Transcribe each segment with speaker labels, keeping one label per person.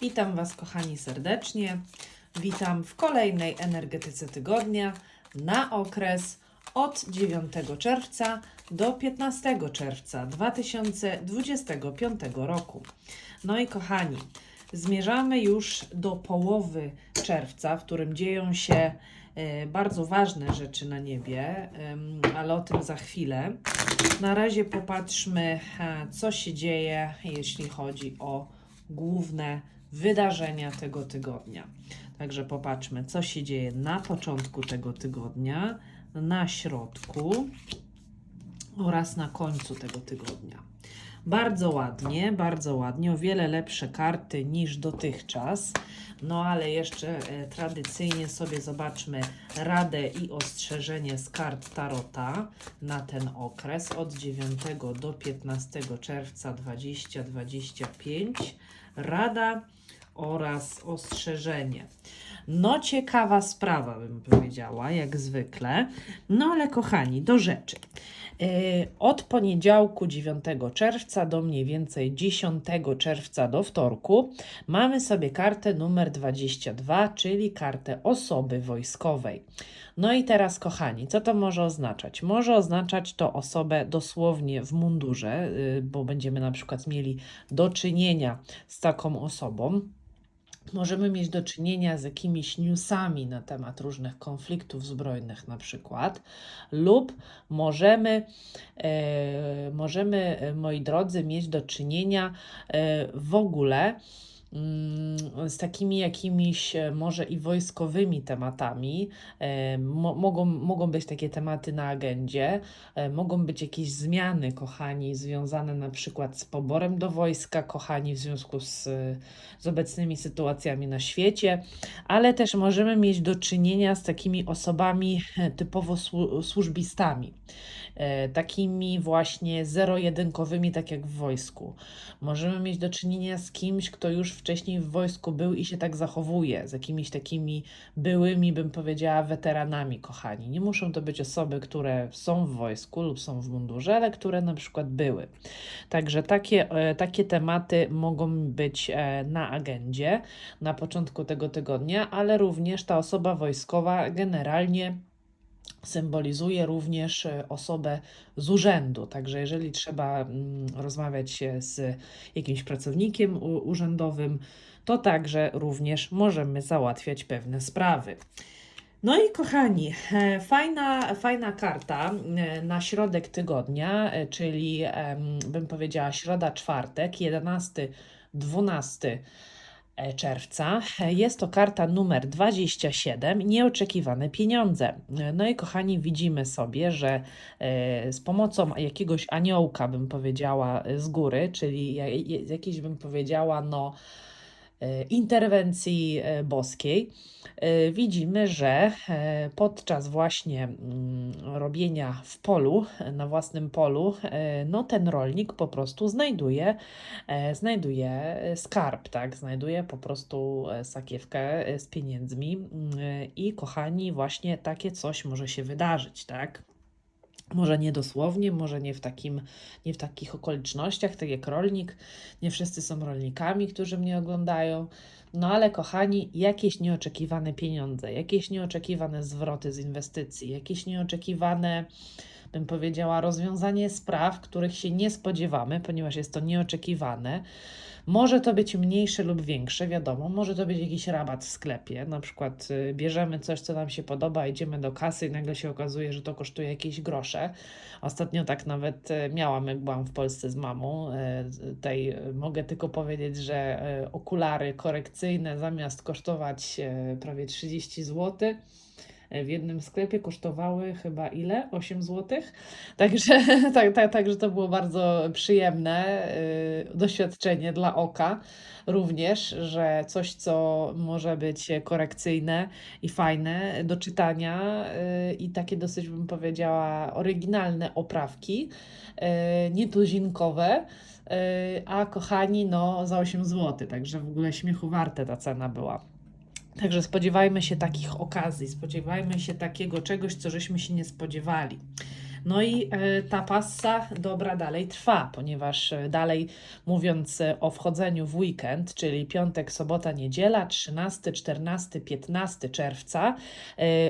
Speaker 1: Witam Was, kochani, serdecznie. Witam w kolejnej energetyce tygodnia na okres od 9 czerwca do 15 czerwca 2025 roku. No i kochani, zmierzamy już do połowy czerwca, w którym dzieją się e, bardzo ważne rzeczy na niebie, ale o tym za chwilę. Na razie popatrzmy, e, co się dzieje, jeśli chodzi o główne wydarzenia tego tygodnia. Także popatrzmy, co się dzieje na początku tego tygodnia, na środku oraz na końcu tego tygodnia. Bardzo ładnie, bardzo ładnie, o wiele lepsze karty niż dotychczas. No ale jeszcze e, tradycyjnie sobie zobaczmy radę i ostrzeżenie z kart Tarota na ten okres od 9 do 15 czerwca 2025. Rada oraz ostrzeżenie. No, ciekawa sprawa, bym powiedziała, jak zwykle. No, ale kochani, do rzeczy. Yy, Od poniedziałku 9 czerwca do mniej więcej 10 czerwca do wtorku mamy sobie kartę numer 22, czyli kartę osoby wojskowej. No i teraz, kochani, co to może oznaczać? Może oznaczać to osobę dosłownie w mundurze, yy, bo będziemy na przykład mieli do czynienia z taką osobą. Możemy mieć do czynienia z jakimiś newsami na temat różnych konfliktów zbrojnych, na przykład, lub możemy, e, możemy, moi drodzy, mieć do czynienia e, w ogóle z takimi jakimiś e, może i wojskowymi tematami. E, mo, mogą, mogą być takie tematy na agendzie, e, mogą być jakieś zmiany, kochani, związane na przykład z poborem do wojska, kochani, w związku z, z obecnymi sytuacjami na świecie, ale też możemy mieć do czynienia z takimi osobami typowo słu- służbistami. Takimi właśnie zero-jedynkowymi, tak jak w wojsku. Możemy mieć do czynienia z kimś, kto już wcześniej w wojsku był i się tak zachowuje, z jakimiś takimi byłymi, bym powiedziała, weteranami, kochani. Nie muszą to być osoby, które są w wojsku lub są w mundurze, ale które na przykład były. Także takie, e, takie tematy mogą być e, na agendzie na początku tego tygodnia, ale również ta osoba wojskowa generalnie symbolizuje również e, osobę z urzędu. Także jeżeli trzeba mm, rozmawiać z jakimś pracownikiem urzędowym, to także również możemy załatwiać pewne sprawy. No i kochani, e, fajna, fajna karta e, na środek tygodnia, czyli bym powiedziała środa, czwartek, 11, 12 e, czerwca. E, Jest to karta numer 27, nieoczekiwane pieniądze. No i kochani, widzimy sobie, że e, z pomocą jakiegoś aniołka, bym powiedziała, z góry, czyli jakiejś, bym powiedziała, no interwencji e, boskiej, e, widzimy, że e, podczas właśnie mm, robienia w polu, e, na własnym polu, e, no ten rolnik po prostu znajduje, e, znajduje e, skarb, tak, znajduje po prostu e, sakiewkę e, z pieniędzmi mm, e, i kochani, właśnie takie coś może się wydarzyć, tak. Może nie dosłownie, może nie w, takim, nie w takich okolicznościach, tak jak rolnik. Nie wszyscy są rolnikami, którzy mnie oglądają. No ale kochani, jakieś nieoczekiwane pieniądze, jakieś nieoczekiwane zwroty z inwestycji, jakieś nieoczekiwane, bym powiedziała, rozwiązanie spraw, których się nie spodziewamy, ponieważ jest to nieoczekiwane. Może to być mniejsze lub większe, wiadomo. Może to być jakiś rabat w sklepie. Na przykład y, bierzemy coś, co nam się podoba, idziemy do kasy i nagle się okazuje, że to kosztuje jakieś grosze. Ostatnio tak nawet y, miałam, jak byłam w Polsce z mamą. Y, y, mogę tylko powiedzieć, że okulary korekcyjne zamiast kosztować prawie 30 zł, w jednym sklepie kosztowały chyba ile? 8 zł. Także, tak, tak, także to było bardzo przyjemne y, doświadczenie dla oka również, że coś, co może być korekcyjne i fajne do czytania y, i takie dosyć bym powiedziała oryginalne oprawki, y, nietuzinkowe, a kochani, no za 8 zł, także w ogóle śmiechu warte ta cena była. Także spodziewajmy się takich okazji, spodziewajmy się takiego czegoś, co żeśmy się nie spodziewali. No i e, ta passa dobra dalej trwa, ponieważ e, dalej mówiąc e, o wchodzeniu w weekend, czyli piątek, sobota, niedziela, 13, 14, 15 czerwca,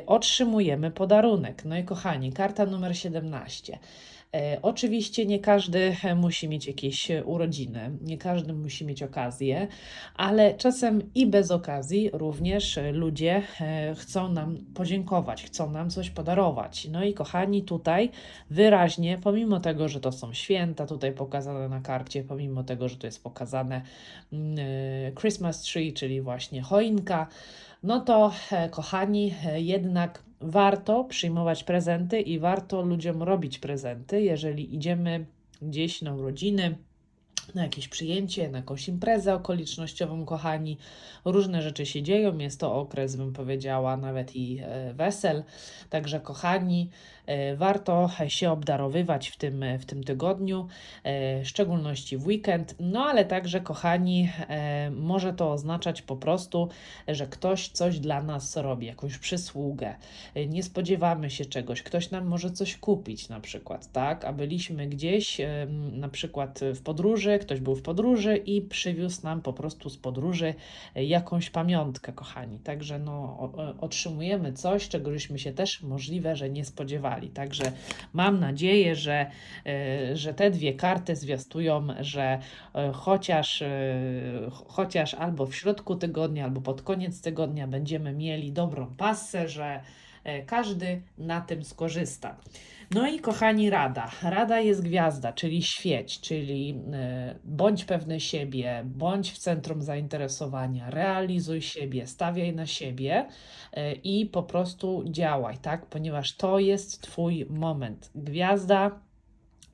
Speaker 1: otrzymujemy podarunek. No i kochani, karta numer 17. E, Oczywiście nie każdy e, musi mieć jakieś e, urodziny, nie każdy musi mieć okazję, ale czasem i bez okazji również ludzie chcą nam podziękować, chcą nam coś podarować. No i kochani, tutaj wyraźnie, pomimo tego, że to są święta, tutaj pokazane na karcie, pomimo tego, że tu jest pokazane mm, Christmas tree, czyli właśnie choinka, no to kochani, jednak warto przyjmować prezenty i warto ludziom robić prezenty, jeżeli idziemy gdzieś na urodziny, na jakieś przyjęcie, na jakąś imprezę okolicznościową, kochani. Różne rzeczy się dzieją, jest to okres, bym powiedziała, nawet i e, wesel. Także, kochani, e, warto się obdarowywać w tym, w tym tygodniu, e, w szczególności w weekend. No ale także, kochani, może to oznaczać po prostu, że ktoś coś dla nas robi, jakąś przysługę. Nie spodziewamy się czegoś, ktoś nam może coś kupić, na przykład, tak? A byliśmy gdzieś, na przykład w podróży, ktoś był w podróży i przywiózł nam po prostu z podróży e, jakąś pamiątkę, kochani. Także no, o- otrzymujemy coś, czego żeśmy się też możliwe, że nie spodziewali. Także mam nadzieję, że, e, że te dwie karty zwiastują, że e, chociaż, e, ch- chociaż albo w środku tygodnia, albo pod koniec tygodnia będziemy mieli dobrą passę, że e, każdy na tym skorzysta. No i kochani, rada. Rada jest gwiazda, czyli świeć, czyli e, bądź pewny siebie, bądź w centrum zainteresowania, realizuj siebie, stawiaj na siebie e, i po prostu działaj, tak? Ponieważ to jest Twój moment. Gwiazda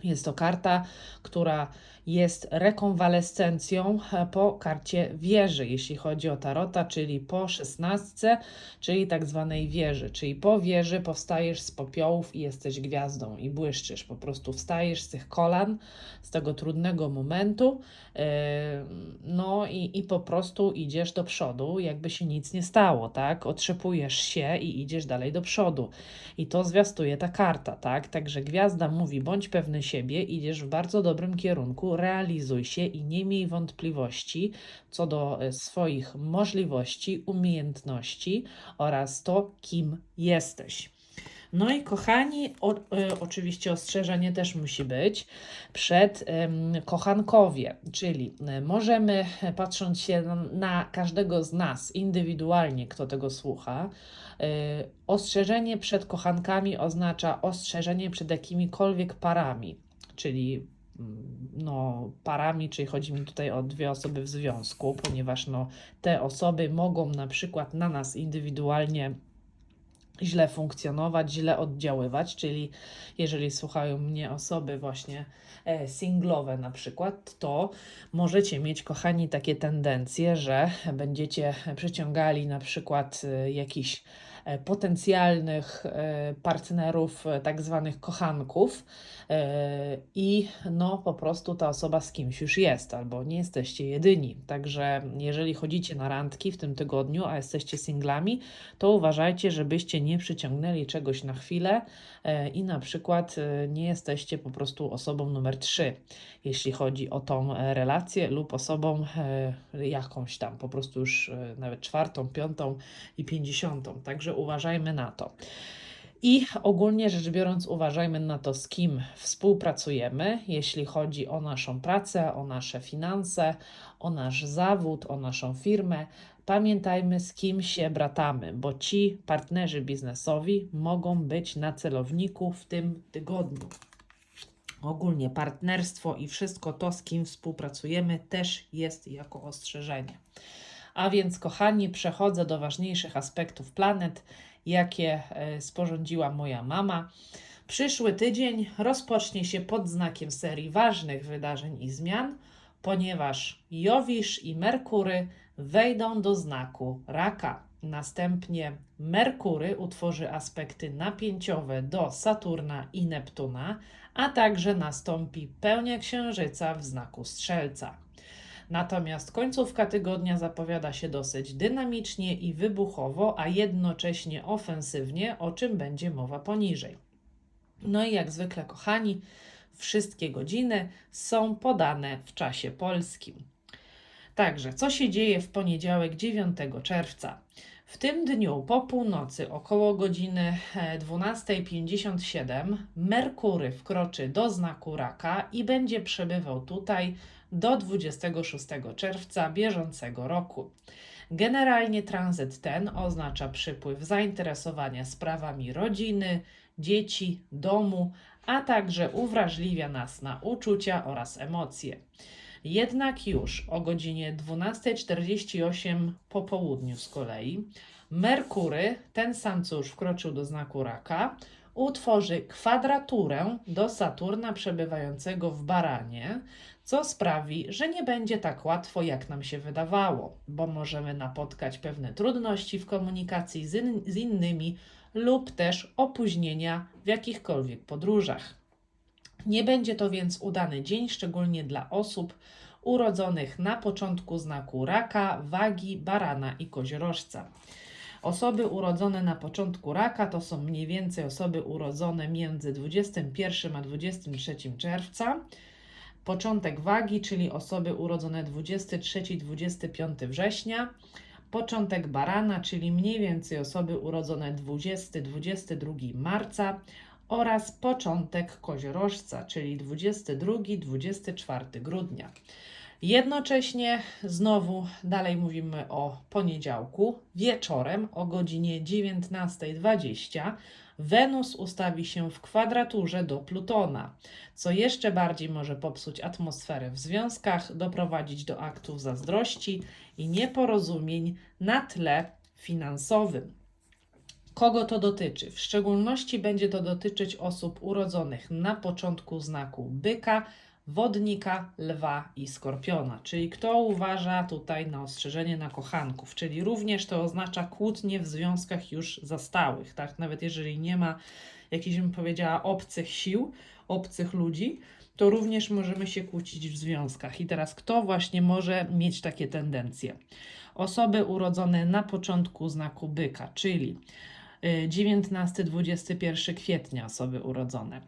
Speaker 1: jest to karta, która jest rekonwalescencją e, po karcie wieży, jeśli chodzi o tarota, czyli po szesnastce, czyli tak zwanej wieży. Czyli po wieży powstajesz z popiołów i jesteś gwiazdą i błyszczysz. Po prostu wstajesz z tych kolan, z tego trudnego momentu, e, no i, i po prostu idziesz do przodu, jakby się nic nie stało, tak? Otrzepujesz się i idziesz dalej do przodu. I to zwiastuje ta karta, tak? Także gwiazda mówi: bądź pewny siebie, idziesz w bardzo dobrym kierunku, realizuj się i nie miej wątpliwości co do e, swoich możliwości, umiejętności oraz to, kim jesteś. No i kochani, o, e, oczywiście ostrzeżenie też musi być przed em, kochankowie, czyli e, możemy, e, patrząc się na, na każdego z nas indywidualnie, kto tego słucha, e, ostrzeżenie przed kochankami oznacza ostrzeżenie przed jakimikolwiek parami, czyli mm, no, parami, czyli chodzi mi tutaj o dwie osoby w związku, ponieważ no, te osoby mogą na przykład na nas indywidualnie źle funkcjonować, źle oddziaływać, czyli jeżeli słuchają mnie osoby właśnie e, singlowe na przykład, to możecie mieć, kochani, takie tendencje, że będziecie przyciągali na przykład e, jakichś e, potencjalnych e, partnerów, e, tak zwanych kochanków e, i no po prostu ta osoba z kimś już jest, albo nie jesteście jedyni. Także jeżeli chodzicie na randki w tym tygodniu, a jesteście singlami, to uważajcie, żebyście nie przyciągnęli czegoś na chwilę e, i na przykład e, nie jesteście po prostu osobą numer 3, jeśli chodzi o tą e, relację, lub osobą e, jakąś tam, po prostu już e, nawet czwartą, piątą i pięćdziesiątą. Także uważajmy na to. I ogólnie rzecz biorąc, uważajmy na to, z kim współpracujemy, jeśli chodzi o naszą pracę, o nasze finanse, o nasz zawód, o naszą firmę. Pamiętajmy, z kim się bratamy, bo ci partnerzy biznesowi mogą być na celowniku w tym tygodniu. Ogólnie partnerstwo i wszystko to, z kim współpracujemy, też jest jako ostrzeżenie. A więc, kochani, przechodzę do ważniejszych aspektów planet, jakie e, sporządziła moja mama. Przyszły tydzień rozpocznie się pod znakiem serii ważnych wydarzeń i zmian, ponieważ Jowisz i Merkury wejdą do znaku raka. Następnie Merkury utworzy aspekty napięciowe do Saturna i Neptuna, a także nastąpi pełnia księżyca w znaku strzelca. Natomiast końcówka tygodnia zapowiada się dosyć dynamicznie i wybuchowo, a jednocześnie ofensywnie, o czym będzie mowa poniżej. No i jak zwykle, kochani, wszystkie godziny są podane w czasie polskim. Także, co się dzieje w poniedziałek 9 czerwca? W tym dniu po północy około godziny e, 12.57 Merkury wkroczy do znaku raka i będzie przebywał tutaj do 26 czerwca bieżącego roku. Generalnie tranzyt ten oznacza przypływ zainteresowania sprawami rodziny, dzieci, domu, a także uwrażliwia nas na uczucia oraz emocje. Jednak już o godzinie 12.48 po południu z kolei Merkury, ten sam co już wkroczył do znaku raka, utworzy kwadraturę do Saturna przebywającego w Baranie, co sprawi, że nie będzie tak łatwo, jak nam się wydawało, bo możemy napotkać pewne trudności w komunikacji z, in- z innymi lub też opóźnienia w jakichkolwiek podróżach. Nie będzie to więc udany dzień, szczególnie dla osób urodzonych na początku znaku raka, wagi, barana i koziorożca. Osoby urodzone na początku raka to są mniej więcej osoby urodzone między 21 a 23 czerwca. Początek wagi, czyli osoby urodzone 23-25 września. Początek barana, czyli mniej więcej osoby urodzone 20-22 marca oraz początek koziorożca, czyli 22-24 grudnia. Jednocześnie znowu dalej mówimy o poniedziałku. Wieczorem o godzinie 19.20 Wenus ustawi się w kwadraturze do Plutona, co jeszcze bardziej może popsuć atmosferę w związkach, doprowadzić do aktów zazdrości i nieporozumień na tle finansowym. Kogo to dotyczy? W szczególności będzie to dotyczyć osób urodzonych na początku znaku byka, wodnika, lwa i skorpiona. Czyli kto uważa tutaj na ostrzeżenie na kochanków, czyli również to oznacza kłótnie w związkach już zastałych, tak? Nawet jeżeli nie ma jakichś, bym powiedziała, obcych sił, obcych ludzi, to również możemy się kłócić w związkach. I teraz kto właśnie może mieć takie tendencje? Osoby urodzone na początku znaku byka, czyli y, 19-21 kwietnia osoby urodzone.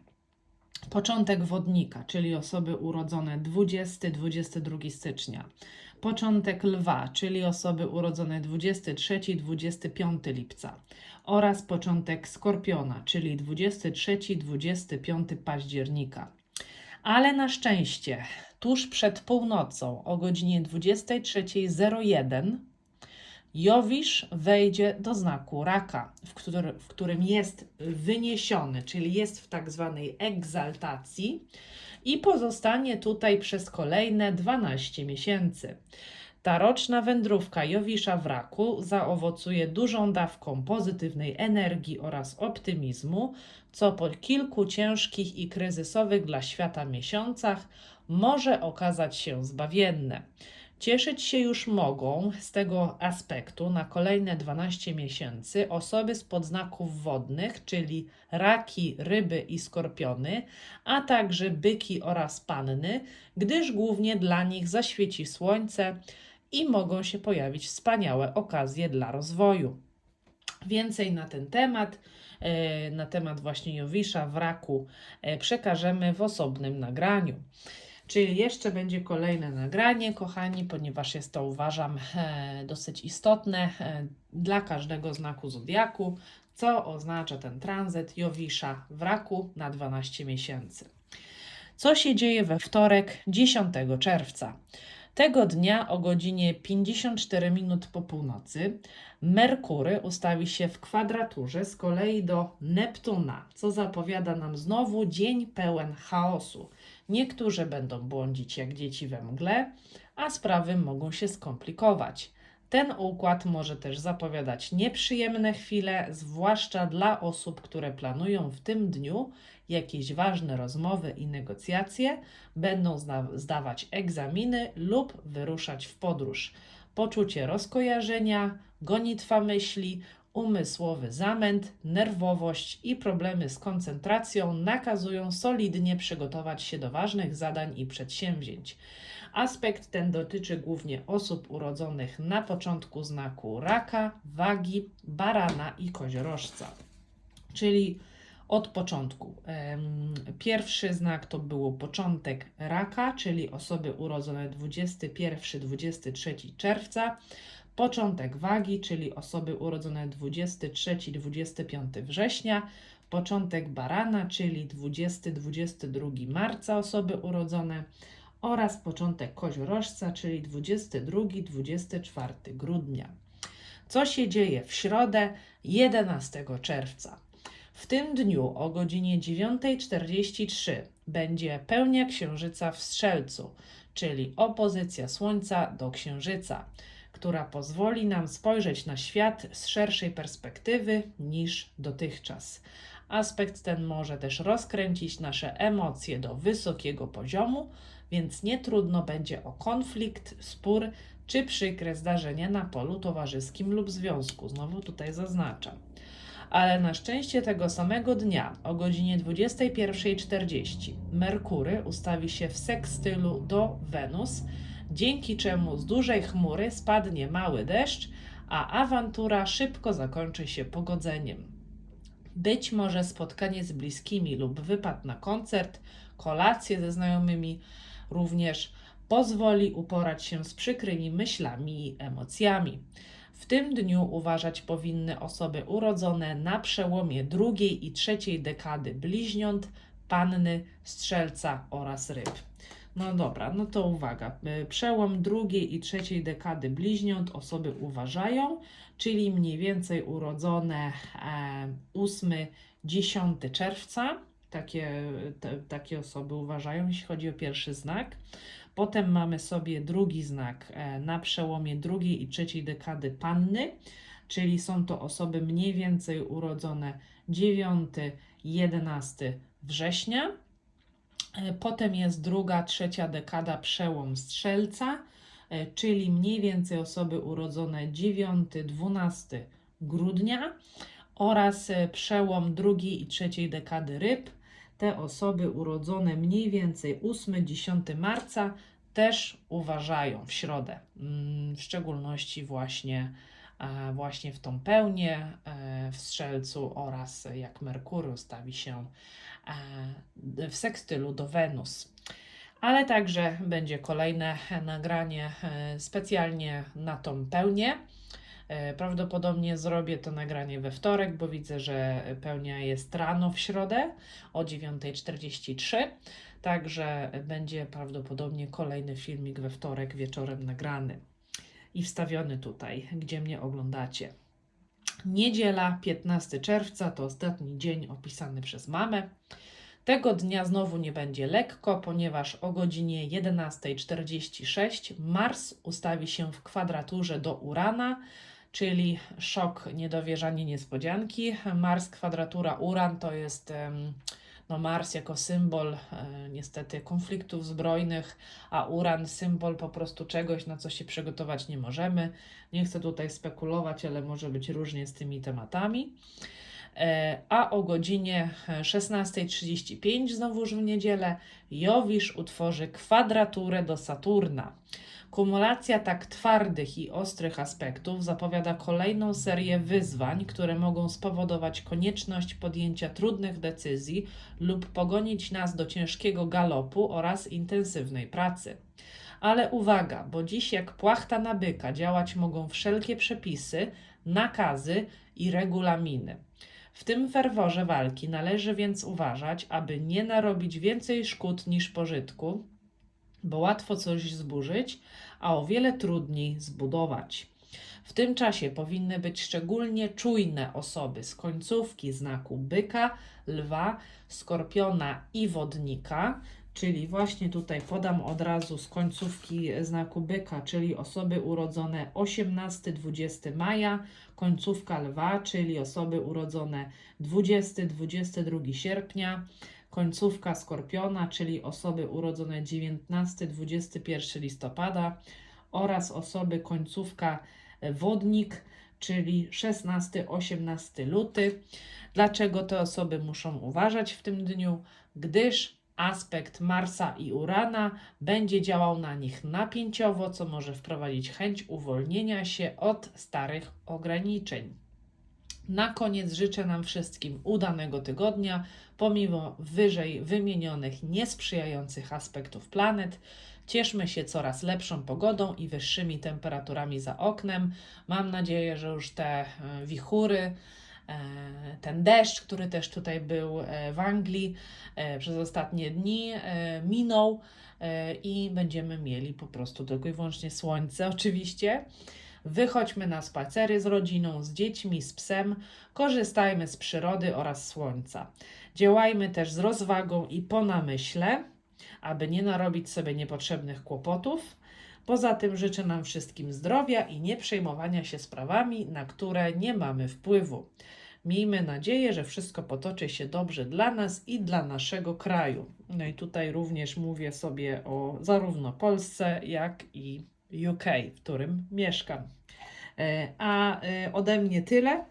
Speaker 1: Początek wodnika, czyli osoby urodzone 20-22 stycznia. Początek lwa, czyli osoby urodzone 23-25 lipca. Oraz początek skorpiona, czyli 23-25 października. Ale na szczęście, tuż przed północą o godzinie 23.01 Jowisz wejdzie do znaku raka, w, który, w którym jest wyniesiony, czyli jest w tak zwanej egzaltacji i pozostanie tutaj przez kolejne 12 miesięcy. Ta roczna wędrówka Jowisza w raku zaowocuje dużą dawką pozytywnej energii oraz optymizmu, co po kilku ciężkich i kryzysowych dla świata miesiącach może okazać się zbawienne. Cieszyć się już mogą z tego aspektu na kolejne 12 miesięcy osoby z podznaków wodnych, czyli raki, ryby i skorpiony, a także byki oraz panny, gdyż głównie dla nich zaświeci słońce i mogą się pojawić wspaniałe okazje dla rozwoju. Więcej na ten temat, e, na temat właśnie Jowisza w raku, e, przekażemy w osobnym nagraniu. Czyli jeszcze będzie kolejne nagranie, kochani, ponieważ jest to uważam e, dosyć istotne e, dla każdego znaku zodiaku, co oznacza ten tranzyt Jowisza w raku na 12 miesięcy. Co się dzieje we wtorek 10 czerwca? Tego dnia o godzinie 54 minut po północy Merkury ustawi się w kwadraturze z kolei do Neptuna, co zapowiada nam znowu dzień pełen chaosu. Niektórzy będą błądzić jak dzieci we mgle, a sprawy mogą się skomplikować. Ten układ może też zapowiadać nieprzyjemne chwile, zwłaszcza dla osób, które planują w tym dniu jakieś ważne rozmowy i negocjacje, będą zdawać egzaminy lub wyruszać w podróż. Poczucie rozkojarzenia, gonitwa myśli, umysłowy zamęt, nerwowość i problemy z koncentracją nakazują solidnie przygotować się do ważnych zadań i przedsięwzięć. Aspekt ten dotyczy głównie osób urodzonych na początku znaku raka, wagi, barana i koziorożca. Czyli od początku. Pierwszy znak to było początek raka, czyli osoby urodzone 21-23 czerwca. Początek wagi, czyli osoby urodzone 23-25 września. Początek barana, czyli 20-22 marca osoby urodzone. Oraz początek koziorożca, czyli 22-24 grudnia. Co się dzieje w środę 11 czerwca? W tym dniu o godzinie 9.43 będzie pełnia księżyca w Strzelcu, czyli opozycja Słońca do księżyca, która pozwoli nam spojrzeć na świat z szerszej perspektywy niż dotychczas. Aspekt ten może też rozkręcić nasze emocje do wysokiego poziomu, więc nie trudno będzie o konflikt, spór czy przykre zdarzenia na polu towarzyskim lub związku. Znowu tutaj zaznaczam ale na szczęście tego samego dnia o godzinie 21.40 Merkury ustawi się w sekstylu do Wenus, dzięki czemu z dużej chmury spadnie mały deszcz, a awantura szybko zakończy się pogodzeniem. Być może spotkanie z bliskimi lub wypad na koncert, kolację ze znajomymi również pozwoli uporać się z przykrymi myślami i emocjami. W tym dniu uważać powinny osoby urodzone na przełomie drugiej i trzeciej dekady bliźniąt, panny, strzelca oraz ryb. No dobra, no to uwaga. Y, Przełom drugiej i trzeciej dekady bliźniąt osoby uważają, czyli mniej więcej urodzone e, 8-10 czerwca. Takie, te, takie osoby uważają, jeśli chodzi o pierwszy znak. Potem mamy sobie drugi znak e, na przełomie drugiej i trzeciej dekady panny, czyli są to osoby mniej więcej urodzone 9-11 września. E, Potem jest druga, trzecia dekada przełom strzelca, e, czyli mniej więcej osoby urodzone 9-12 grudnia oraz e, przełom drugiej i trzeciej dekady ryb. Te osoby urodzone mniej więcej 8-10 marca też uważają w środę, mm, w szczególności właśnie, właśnie w tą pełnię w strzelcu oraz jak Merkury ustawi się w sekstylu do Wenus. Ale także będzie kolejne nagranie e, specjalnie na tą pełnię. E, Prawdopodobnie zrobię to nagranie we wtorek, bo widzę, że pełnia jest rano w środę o 9.43. Także będzie prawdopodobnie kolejny filmik we wtorek wieczorem nagrany i wstawiony tutaj, gdzie mnie oglądacie. Niedziela, 15 czerwca, to ostatni dzień opisany przez mamę. Tego dnia znowu nie będzie lekko, ponieważ o godzinie 11.46 Mars ustawi się w kwadraturze do Urana, czyli szok, niedowierzanie, niespodzianki. Mars, kwadratura Uran to jest em, no Mars jako symbol e, niestety konfliktów zbrojnych, a Uran symbol po prostu czegoś, na co się przygotować nie możemy. Nie chcę tutaj spekulować, ale może być różnie z tymi tematami. E, A o godzinie 16.35, znowuż w niedzielę, Jowisz utworzy kwadraturę do Saturna. Kumulacja tak twardych i ostrych aspektów zapowiada kolejną serię wyzwań, które mogą spowodować konieczność podjęcia trudnych decyzji lub pogonić nas do ciężkiego galopu oraz intensywnej pracy. Ale uwaga, bo dziś jak płachta na byka działać mogą wszelkie przepisy, nakazy i regulaminy. W tym ferworze walki należy więc uważać, aby nie narobić więcej szkód niż pożytku, bo łatwo coś zburzyć, a o wiele trudniej zbudować. W tym czasie powinny być szczególnie czujne osoby z końcówki znaku byka, lwa, skorpiona i wodnika, czyli właśnie tutaj podam od razu z końcówki znaku byka, czyli osoby urodzone 18-20 maja, końcówka lwa, czyli osoby urodzone 20-22 sierpnia, końcówka skorpiona, czyli osoby urodzone 19-21 listopada oraz osoby końcówka e, wodnik, czyli 16-18 luty. Dlaczego te osoby muszą uważać w tym dniu? Gdyż aspekt Marsa i Urana będzie działał na nich napięciowo, co może wprowadzić chęć uwolnienia się od starych ograniczeń. Na koniec życzę nam wszystkim udanego tygodnia, pomimo wyżej wymienionych niesprzyjających aspektów planet. Cieszmy się coraz lepszą pogodą i wyższymi temperaturami za oknem. Mam nadzieję, że już te e, wichury, e, ten deszcz, który też tutaj był e, w Anglii przez ostatnie dni, minął i będziemy mieli po prostu tylko i wyłącznie słońce, oczywiście. Wychodźmy na spacery z rodziną, z dziećmi, z psem, korzystajmy z przyrody oraz słońca. Działajmy też z rozwagą i po namyśle, aby nie narobić sobie niepotrzebnych kłopotów. Poza tym życzę nam wszystkim zdrowia i nie przejmowania się sprawami, na które nie mamy wpływu. Miejmy nadzieję, że wszystko potoczy się dobrze dla nas i dla naszego kraju. No i tutaj również mówię sobie o zarówno Polsce, jak i UK, w którym mieszkam. E, A e, ode mnie tyle.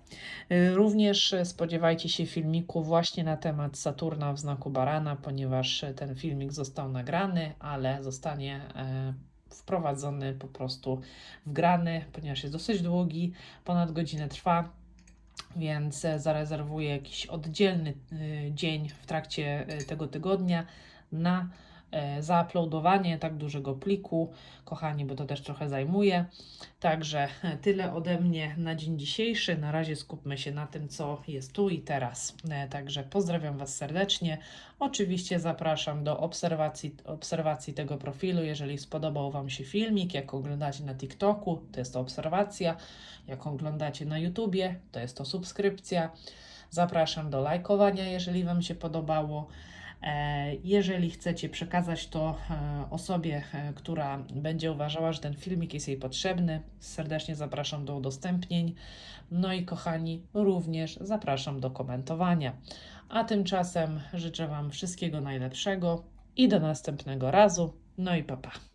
Speaker 1: E, Również spodziewajcie się filmiku właśnie na temat Saturna w znaku barana, ponieważ ten filmik został nagrany, ale zostanie wprowadzony po prostu wgrany, ponieważ jest dosyć długi, ponad godzinę trwa. Więc zarezerwuję jakiś oddzielny dzień w trakcie tego tygodnia na zauploadowanie tak dużego pliku, kochani, bo to też trochę zajmuje. Także e, tyle ode mnie na dzień dzisiejszy. Na razie skupmy się na tym, co jest tu i teraz. E, Także pozdrawiam Was serdecznie. Oczywiście zapraszam do obserwacji, obserwacji tego profilu. Jeżeli spodobał Wam się filmik, jak oglądacie na TikToku, to jest to obserwacja. Jak oglądacie na YouTubie, to jest to subskrypcja. Zapraszam do lajkowania, jeżeli Wam się podobało. E, Jeżeli chcecie przekazać to e, osobie, e, która będzie uważała, że ten filmik jest jej potrzebny, serdecznie zapraszam do udostępnień. No i kochani, również zapraszam do komentowania. A tymczasem życzę Wam wszystkiego najlepszego i do następnego razu. No i papa. Pa.